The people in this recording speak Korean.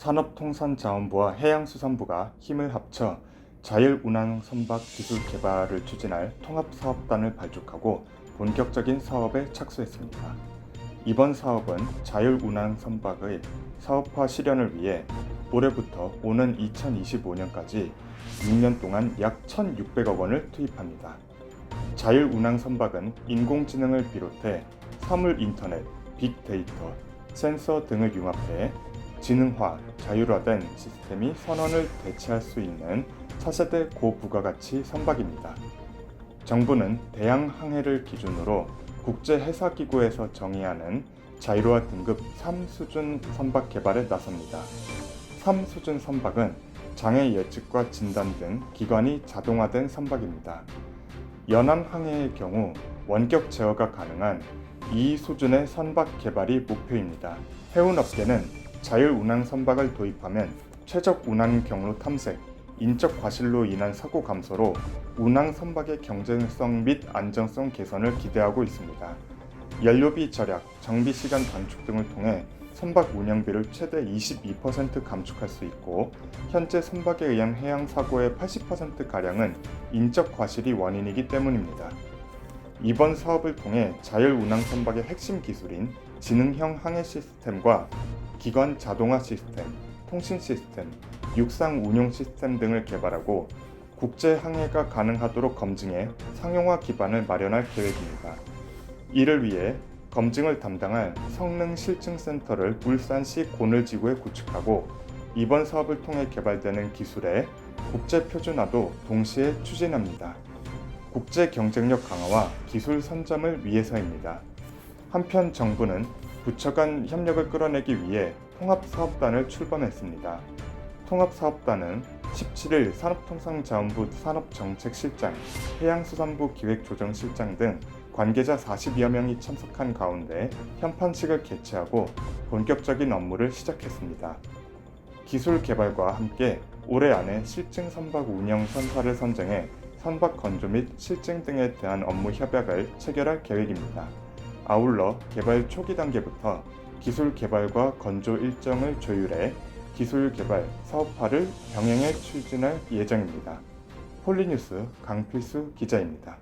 산업통상자원부와 해양수산부가 힘을 합쳐 자율운항 선박 기술 개발을 추진할 통합사업단을 발족하고 본격적인 사업에 착수했습니다. 이번 사업은 자율운항 선박의 사업화 실현을 위해 올해부터 오는 2025년까지 6년 동안 약 1,600억 원을 투입합니다. 자율운항 선박은 인공지능을 비롯해 사물 인터넷, 빅데이터, 센서 등을 융합해 지능화, 자율화된 시스템이 선원을 대체할 수 있는 차세대 고부가가치 선박입니다. 정부는 대양 항해를 기준으로 국제해사기구에서 정의하는 자율화 등급 3수준 선박 개발에 나섭니다. 3수준 선박은 장애 예측과 진단 등 기관이 자동화된 선박입니다. 연안 항해의 경우 원격 제어가 가능한 2 수준의 선박 개발이 목표입니다. 해운업계는 자율 운항 선박을 도입하면 최적 운항 경로 탐색, 인적 과실로 인한 사고 감소로 운항 선박의 경쟁성 및 안정성 개선을 기대하고 있습니다. 연료비 절약, 정비 시간 단축 등을 통해 선박 운영비를 최대 22% 감축할 수 있고 현재 선박에 의한 해양 사고의 80% 가량은 인적 과실이 원인이기 때문입니다. 이번 사업을 통해 자율 운항 선박의 핵심 기술인 지능형 항해 시스템과 기관 자동화 시스템, 통신 시스템, 육상 운용 시스템 등을 개발하고 국제 항해가 가능하도록 검증해 상용화 기반을 마련할 계획입니다. 이를 위해 검증을 담당할 성능 실증 센터를 울산시 고늘지구에 구축하고 이번 사업을 통해 개발되는 기술의 국제 표준화도 동시에 추진합니다. 국제 경쟁력 강화와 기술 선점을 위해서입니다. 한편 정부는 부처 간 협력을 끌어내기 위해 통합사업단을 출범했습니다. 통합사업단은 17일 산업통상자원부 산업정책실장, 해양수산부 기획조정실장 등 관계자 40여 명이 참석한 가운데 현판식을 개최하고 본격적인 업무를 시작했습니다. 기술 개발과 함께 올해 안에 실증 선박 운영 선사를 선정해 선박 건조 및 실증 등에 대한 업무 협약을 체결할 계획입니다. 아울러 개발 초기 단계부터 기술 개발과 건조 일정을 조율해 기술 개발 사업화를 병행해 추진할 예정입니다. 폴리뉴스 강필수 기자입니다.